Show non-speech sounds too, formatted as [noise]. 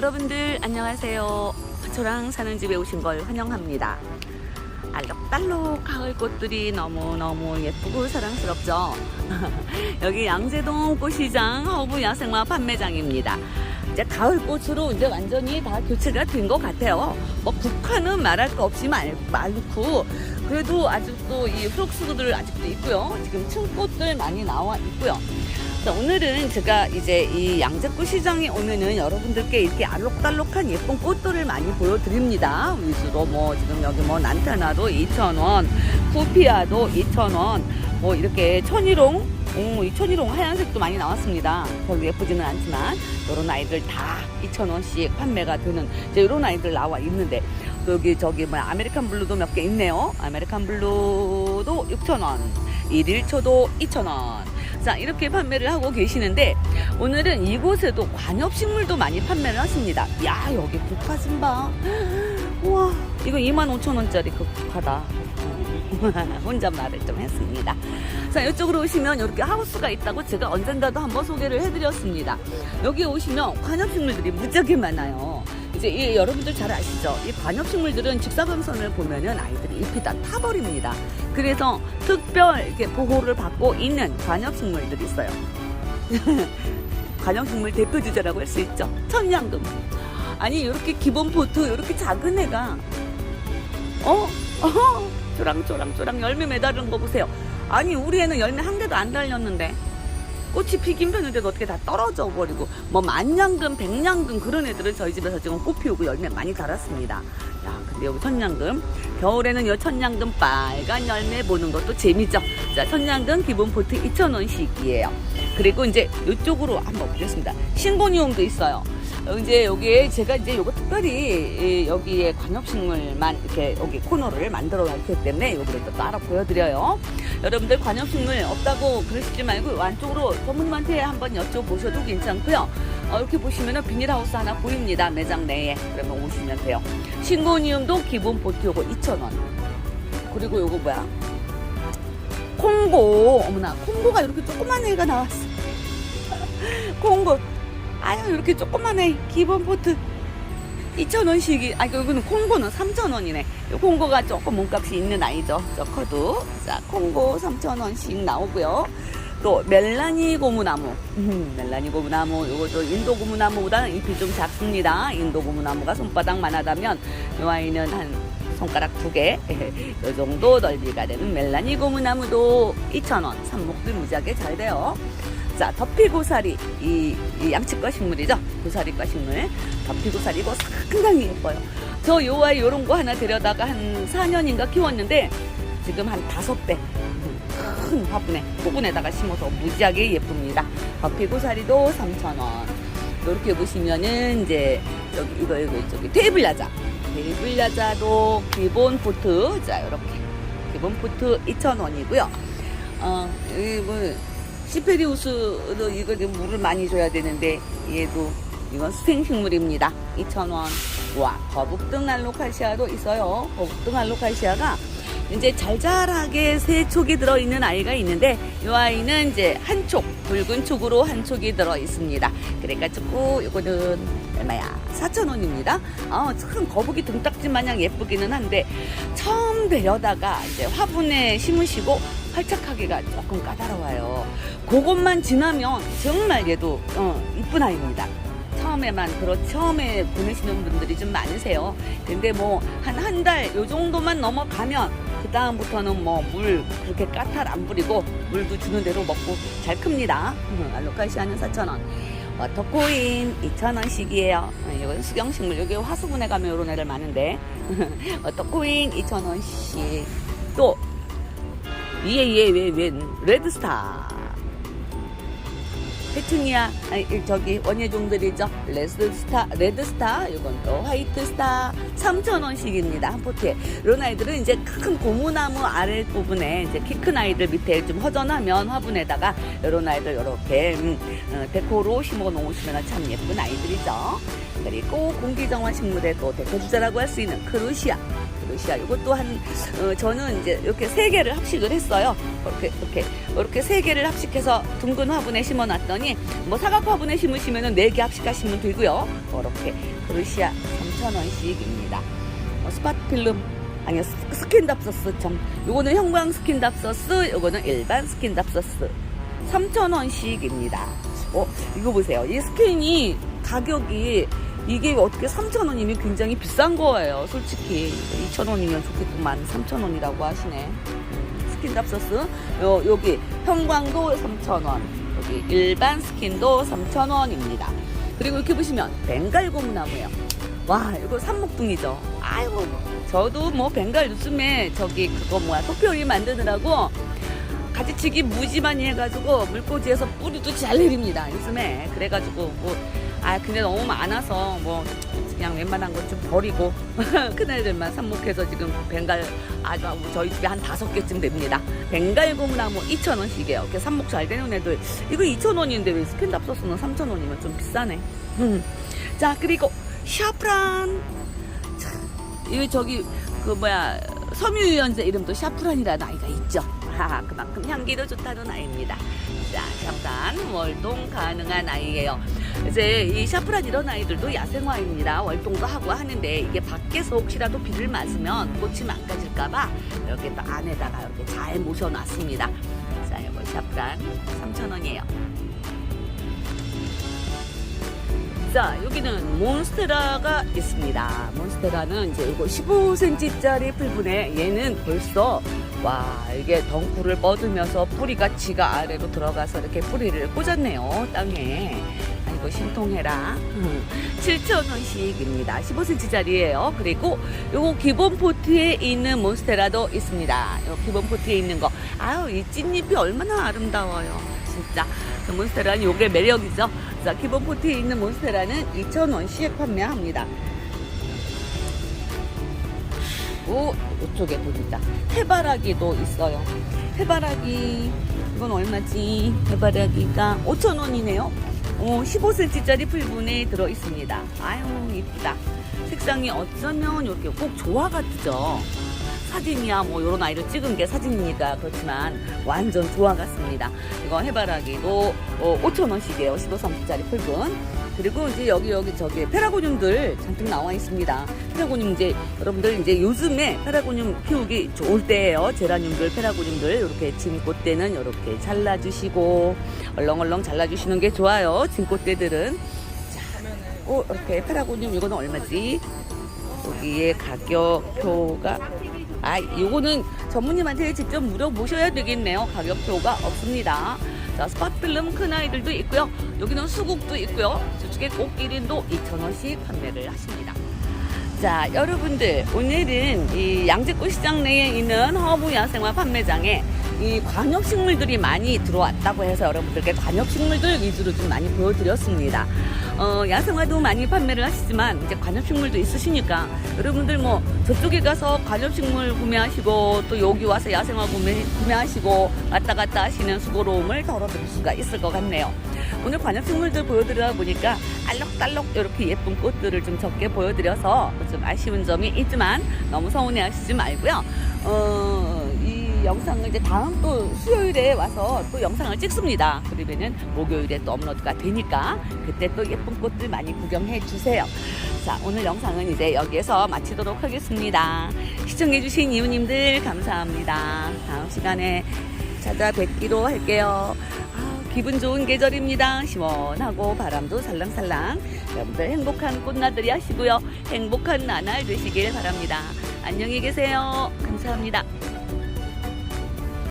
여러분들 안녕하세요. 저랑 사는 집에 오신 걸 환영합니다. 알록달록 가을 꽃들이 너무너무 예쁘고 사랑스럽죠. [laughs] 여기 양재동 꽃시장 허브 야생화 판매장입니다. 이제 가을 꽃으로 이제 완전히 다 교체가 된 것 같아요. 뭐 국화는 말할 거 없이 말, 많고 그래도 아직도 이 프록스들 아직도 있고요. 지금 층꽃들 많이 나와 있고요. 자, 오늘은 제가 이제 이 양재꽃 시장에 오면은 여러분들께 이렇게 알록달록한 예쁜 꽃들을 많이 보여드립니다. 위주로 뭐 지금 여기 뭐 난타나도 2,000원, 쿠피아도 2,000원, 뭐 이렇게 천일홍, 오, 이 천일홍 하얀색도 많이 나왔습니다. 별로 예쁘지는 않지만 이런 아이들 다 2,000원씩 판매가 되는 이제 이런 아이들 나와 있는데 또 여기 저기 뭐 아메리칸 블루도 몇 개 있네요. 아메리칸 블루도 6,000원, 일일초도 2,000원. 자, 이렇게 판매를 하고 계시는데 오늘은 이곳에도 관엽식물도 많이 판매를 하십니다. 야, 여기 국화 좀 봐. 우와, 이거 25,000원짜리 그 국화다. [laughs] 혼잣말을 좀 했습니다. 자, 이쪽으로 오시면 이렇게 하우스가 있다고 제가 언젠가도 한번 소개를 해드렸습니다. 여기 오시면 관엽식물들이 무지하게 많아요. 이제 이 여러분들 잘 아시죠? 이 관엽식물들은 직사광선을 보면은 아이들이 잎이 다 타버립니다. 그래서 특별 이렇게 보호를 받고 있는 관엽식물들이 있어요. [laughs] 관엽식물 대표 주제라고 할 수 있죠. 천냥금. 아니 이렇게 기본 포트 이렇게 작은 애가 어? [laughs] 어? 쪼랑쪼랑쪼랑 열매 매달은 거 보세요. 아니 우리 애는 열매 한 개도 안 달렸는데 꽃이 피긴 폈는데도 어떻게 다 떨어져 버리고 뭐 만냥금, 백냥금 그런 애들은 저희 집에서 지금 꽃 피우고 열매 많이 달았습니다. 야, 근데 여기 천냥금 겨울에는 요 천냥금 빨간 열매 보는 것도 재미죠. 자, 천냥금 기본 포트 2,000원씩이에요. 그리고 이제 이쪽으로 한번 보겠습니다. 신고니움도 있어요. 어, 이제 여기에 제가 이제 요거 특별히 이 여기에 관엽식물만 이렇게 여기 코너를 만들어 놨기 때문에 요거를 또 따로 보여드려요. 여러분들 관엽식물 없다고 그러시지 말고 안쪽으로 전문님한테 한번 여쭤보셔도 괜찮고요. 어, 이렇게 보시면은 비닐하우스 하나 보입니다. 매장 내에. 그러면 오시면 돼요. 신고니움도 기본 보트 요거 2,000원. 그리고 요거 뭐야? 콩고. 어머나, 콩고가 이렇게 조그만 애가 나왔어. [laughs] 콩고. 아유, 이렇게 조그만 애. 기본 포트. 2,000원씩이, 아, 이거는 콩고는 3,000원이네. 이 콩고가 조금 몸값이 있는 아이죠. 저 커도. 자, 콩고 3,000원씩 나오고요. 또, 멜라니 고무나무. 음, 멜라니 고무나무. 이것도 인도 고무나무보다는 잎이 좀 작습니다. 인도 고무나무가 손바닥만 하다면, 이 아이는 한 손가락 두 개. [laughs] 이 정도 넓이가 되는 멜라니 고무나무도 2,000원. 삽목도 무지하게 잘 돼요. 자, 덮이고사리. 이, 이 양치과 식물이죠. 고사리과 식물. 덮이고사리고 상당히 예뻐요. 저요 아이 요런 거 하나 데려다가 한 4년인가 키웠는데 지금 한 다섯 배. 큰 화분에, 화분에다가 심어서 무지하게 예쁩니다. 덮이고사리도 3,000원. 이렇게 보시면은 이제 여기 이거 이거 저기 테이블 야자. 테이블 야자도 기본 포트. 자, 이렇게. 기본 포트 2,000원이고요. 어, 이뭐 시페리우스도 이거 좀 물을 많이 줘야 되는데 얘도 이건 수생식물입니다. 2,000원. 와, 거북등 알로카시아도 있어요. 거북등 알로카시아가 이제 잘잘하게 세 촉이 들어있는 아이가 있는데 이 아이는 이제 한 촉, 붉은 촉으로 한 촉이 들어 있습니다. 그래가지고 이거는 얼마야? 4,000원입니다. 아, 참 거북이 등딱지 마냥 예쁘기는 한데 처음 데려다가 이제 화분에 심으시고 활착하기가 조금 까다로워요. 그것만 지나면 정말 얘도 어, 이쁜 아이입니다. 처음에만 그렇 처음에 보내시는 분들이 좀 많으세요. 근데 뭐 한 한 달 요 정도만 넘어가면 그 다음부터는 뭐 물 그렇게 까탈 안 부리고 물도 주는 대로 먹고 잘 큽니다. 음, 알로카시아는 4,000원. 워터코인 2,000원씩이에요. 이건 수경식물. 여기 화수분에 가면 이런 애들 많은데. [laughs] 워터코인 2,000원씩. 또 위에 위에 위에 레드스타. 페투니아 아니 저기 원예종들이죠. 레드스타 레드스타. 이건 또 화이트스타. 3,000원씩입니다 한 포트에. 이런 아이들은 이제 큰 고무나무 아래 부분에 이제 키 큰 아이들 밑에 좀 허전하면 화분에다가 이런 아이들 이렇게 음, 어, 데코로 심어 놓으시면 참 예쁜 아이들이죠 그리고 공기정화 식물의 또 대표 주자라고 할 수 있는 크루시아 그릇이야. 이것도 한 어, 저는 이제 이렇게 세 개를 합식을 했어요. 이렇게 이렇게 이렇게 세 개를 합식해서 둥근 화분에 심어놨더니 뭐 사각 화분에 심으시면은 네 개 합식하시면 되고요. 이렇게 그릇이야 3,000원씩입니다. 어, 스팟 필름 아니요 스- 스킨답 소스 참 요거는 형광 스킨답 소스 요거는 일반 스킨답 소스 3,000원씩입니다. 어 이거 보세요. 이 스킨이 가격이 이게 어떻게 3,000원이면 굉장히 비싼 거예요. 솔직히 2,000원이면 좋겠구만 3,000원이라고 하시네. 스킨답 소스 요 여기 형광도 3,000원 여기 일반 스킨도 3,000원입니다. 그리고 이렇게 보시면 벵갈 고무나무예요. 와 이거 산목둥이죠. 아이고 저도 뭐 벵갈 요즘에 저기 그거 뭐야 토피오리 만드느라고 가지치기 무지 많이 해가지고 물꽂이에서 뿌리도 잘 내립니다 요즘에. 그래가지고 뭐 아 근데 너무 많아서 뭐 그냥 웬만한 것좀 버리고 [laughs] 큰 애들만 삽목해서 지금 벵갈 아주 뭐 저희 집에 한 다섯 개쯤 됩니다. 벵갈 고무나무 2,000원씩이에요. 이렇게 삽목 잘 되는 애들. 이거 2,000원인데 왜 스킨답 소스는 3,000원이면 좀 비싸네. 음. 자 그리고 샤프란. 자, 이 저기 그 뭐야 섬유유연제 이름도 샤프란이라는 아이가 있죠. 하, 그만큼 향기도 좋다는 아이입니다. 자, 잠깐 월동 가능한 아이예요. 이제 이 샤프란 이런 아이들도 야생화입니다. 월동도 하고 하는데 이게 밖에서 혹시라도 비를 맞으면 꽃이 망가질까봐 이렇게 또 안에다가 이렇게 잘 모셔놨습니다. 자, 이거 샤프란 3,000원이에요. 자, 여기는 몬스테라가 있습니다. 몬스테라는 이제 이거 15cm짜리 풀분에 얘는 벌써 와, 이게 덩쿨을 뻗으면서 뿌리가 지가 아래로 들어가서 이렇게 뿌리를 꽂았네요. 땅에. 아이고, 신통해라. [laughs] 7,000원씩입니다. 15cm짜리예요. 그리고 요거 기본 포트에 있는 몬스테라도 있습니다. 요 기본 포트에 있는 거. 아유, 이 찐잎이 얼마나 아름다워요. 진짜. 그 몬스테라는 요게 매력이죠. 자, 기본 포트에 있는 몬스테라는 2,000원씩 판매합니다. 오, 이쪽에 보니까 해바라기도 있어요. 해바라기, 이건 얼마지? 해바라기가 5,000원이네요. 오, 15cm짜리 풀분에 들어 있습니다. 아유, 이쁘다. 색상이 어쩌면 이렇게 꼭 조화 같죠? 사진이야 뭐 이런 아이를 찍은 게 사진이니까 그렇지만 완전 조화 같습니다. 이거 해바라기도 어, 5,000원씩이에요. 15cm짜리 풀분. 그리고 이제 여기 여기 저기 페라고늄들 잔뜩 나와 있습니다. 페라고늄 이제 여러분들 이제 요즘에 페라고늄 키우기 좋을 때예요. 제라늄들, 페라고늄들 이렇게 진꽃대는 이렇게 잘라주시고 얼렁얼렁 잘라주시는 게 좋아요. 진꽃대들은 자, 어, 이렇게 페라고늄 이거는 얼마지? 여기에 가격표가 아, 요거는 전무님한테 직접 물어보셔야 되겠네요. 가격표가 없습니다. 자, 스팟필름 큰 아이들도 있고요. 여기는 수국도 있고요. 저쪽에 꽃기린도 2,000원씩 판매를 하십니다. 자, 여러분들, 오늘은 이 양재꽃 시장 내에 있는 허브 야생화 판매장에 이 관엽식물들이 많이 들어왔다고 해서 여러분들께 관엽식물들 위주로 좀 많이 보여드렸습니다. 어, 야생화도 많이 판매를 하시지만 이제 관엽식물도 있으시니까 여러분들 뭐 저쪽에 가서 관엽식물 구매하시고 또 여기 와서 야생화 구매, 구매하시고 왔다 갔다 하시는 수고로움을 덜어드릴 수가 있을 것 같네요. 오늘 관엽식물들 보여드리다 보니까 알록달록 이렇게 예쁜 꽃들을 좀 적게 보여드려서 좀 아쉬운 점이 있지만 너무 서운해 하시지 말고요. 어, 이 영상을 이제 다음 또 수요일에 와서 또 영상을 찍습니다. 그러면은 목요일에 또 업로드가 되니까 그때 또 예쁜 꽃들 많이 구경해 주세요. 자, 오늘 영상은 이제 여기에서 마치도록 하겠습니다. 시청해주신 이웃님들 감사합니다. 다음 시간에 찾아뵙기로 할게요. 아, 기분 좋은 계절입니다. 시원하고 바람도 살랑살랑. 여러분들 행복한 꽃나들이 하시고요. 행복한 나날 되시길 바랍니다. 안녕히 계세요. 감사합니다.